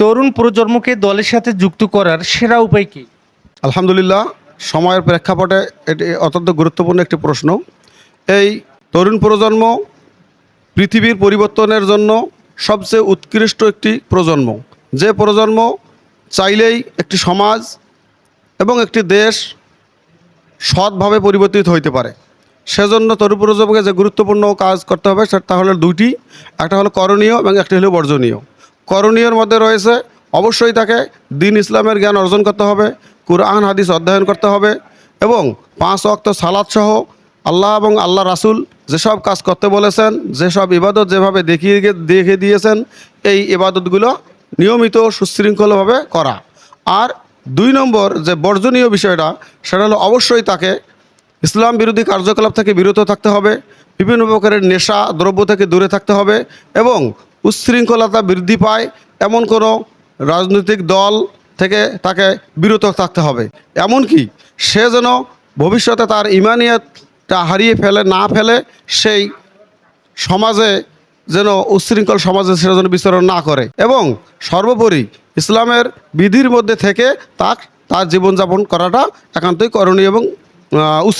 তরুণ প্রজন্মকে দলের সাথে যুক্ত করার সেরা উপায় কি? আলহামদুলিল্লাহ, সময়ের প্রেক্ষাপটে এটি অত্যন্ত গুরুত্বপূর্ণ একটি প্রশ্ন। এই তরুণ প্রজন্ম পৃথিবীর পরিবর্তনের জন্য সবচেয়ে উৎকৃষ্ট একটি প্রজন্ম। যে প্রজন্ম চাইলেই একটি সমাজ এবং একটি দেশ সৎভাবে পরিবর্তিত হইতে পারে। সেজন্য তরুণ প্রজন্মকে যে গুরুত্বপূর্ণ কাজ করতে হবে, সেটা হলো দুইটি। একটা হলো করণীয় এবং একটি হলো বর্জনীয়। করণীয়র মধ্যে রয়েছে, অবশ্যই তাকে দিন ইসলামের জ্ঞান অর্জন করতে হবে, কুরআন, হাদিস অধ্যয়ন করতে হবে এবং পাঁচ অক্ত সালাদ সহ আল্লাহ এবং আল্লাহ রাসুল যেসব কাজ করতে বলেছেন, যেসব ইবাদত যেভাবে দেখিয়ে দেখে দিয়েছেন, এই ইবাদতগুলো নিয়মিত সুশৃঙ্খলভাবে করা। আর দুই নম্বর যে বর্জনীয় বিষয়টা, সেটা হলো অবশ্যই তাকে ইসলাম বিরোধী কার্যকলাপ থেকে বিরত থাকতে হবে, বিভিন্ন প্রকারের নেশা, দ্রব্য থেকে দূরে থাকতে হবে এবং উচ্ছৃঙ্খলতা বৃদ্ধি পায়, এমন কোনো রাজনৈতিক দল থেকে তাকে বিরত থাকতে হবে। এমনকি সে যেন ভবিষ্যতে তার ইমানিয়তটা হারিয়ে ফেলে, না ফেলে, সেই সমাজে যেন উচ্ছৃঙ্খল সমাজে সেটা যেন বিচরণ না করে। এবং সর্বোপরি ইসলামের বিধির মধ্যে থেকে তার তার জীবনযাপন করাটা একান্তই করণীয় এবং উচিত।